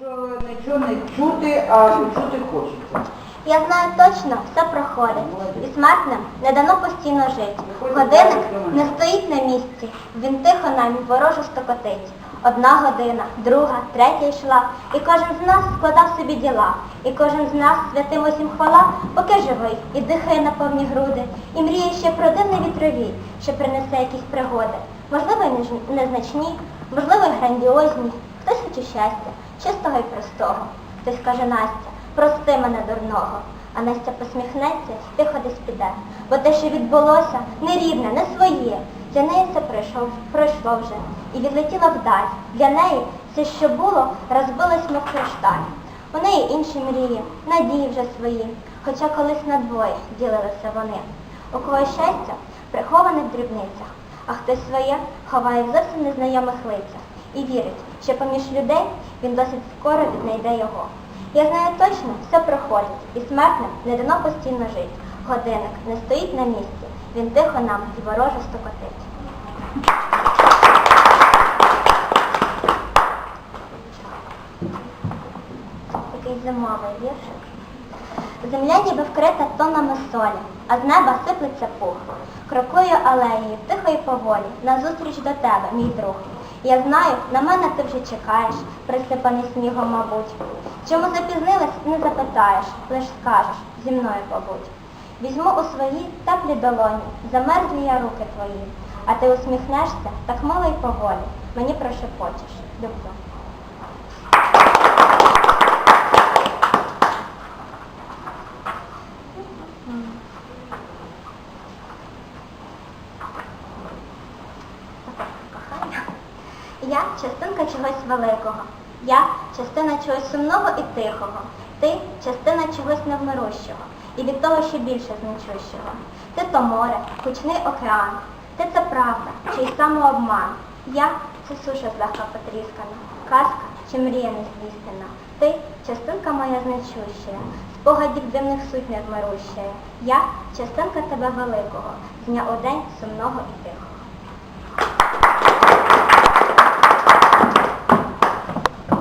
що нічого не чути, а чути хочеться. Я знаю точно, все проходить. І смертним не дано постійно жити. Годинник не стоїть на місці, він тихо нам ворожу стокотить. Одна година, друга, третя йшла, і кожен з нас складав собі діла, і кожен з нас святим усім хвала, поки живий і дихає на повні груди, і мріє ще про дивний вітровій, що принесе якісь пригоди. Можливо, незначні, можливо, грандіозні. Хтось хоче щастя, чистого і простого. Хтось каже Настя, прости мене дурного. А Настя посміхнеться тихо десь піде. Бо те, що відбулося, не рідне, не своє. Для неї це пройшов, пройшло вже і відлетіло вдаль. Для неї все, що було, розбилось мов кришталь. У неї інші мрії, надії вже свої, хоча колись на двоє ділилися вони. У кого щастя приховане в дрібницях, а хтось своє ховає в зовсім незнайомих лицях і вірить, що поміж людей він досить скоро віднайде його. Я знаю точно, все проходить, і смертним не дано постійно жити. Годинник не стоїть на місці, він тихо нам і вороже стокотить. Такий зимовий віршик. Земля ніби вкрита тонами солі, а з неба сиплеться пух. Крокую алеєю, тихо і поволі, назустріч до тебе, мій друг. Я знаю, на мене ти вже чекаєш, присипаний снігом, мабуть. Чому запізнилась, не запитаєш, лиш скажеш, зі мною побудь. Візьму у свої теплі долоні, замерзлі я руки твої, а ти усміхнешся так мило й поволі, мені прошепочеш, люблю. Я частинка чогось великого. Я частина чогось сумного і тихого. Ти частина чогось невмирущого. І від того ще більше значущого. Ти то море, гучний океан. Ти це правда, чи й самообман. Я це суша злегка потріскана, казка чи мрія незвістина. Ти частинка моя значуща, спогадів дивних суть невмируща. Я частинка тебе великого, з дня у день сумного і тихого.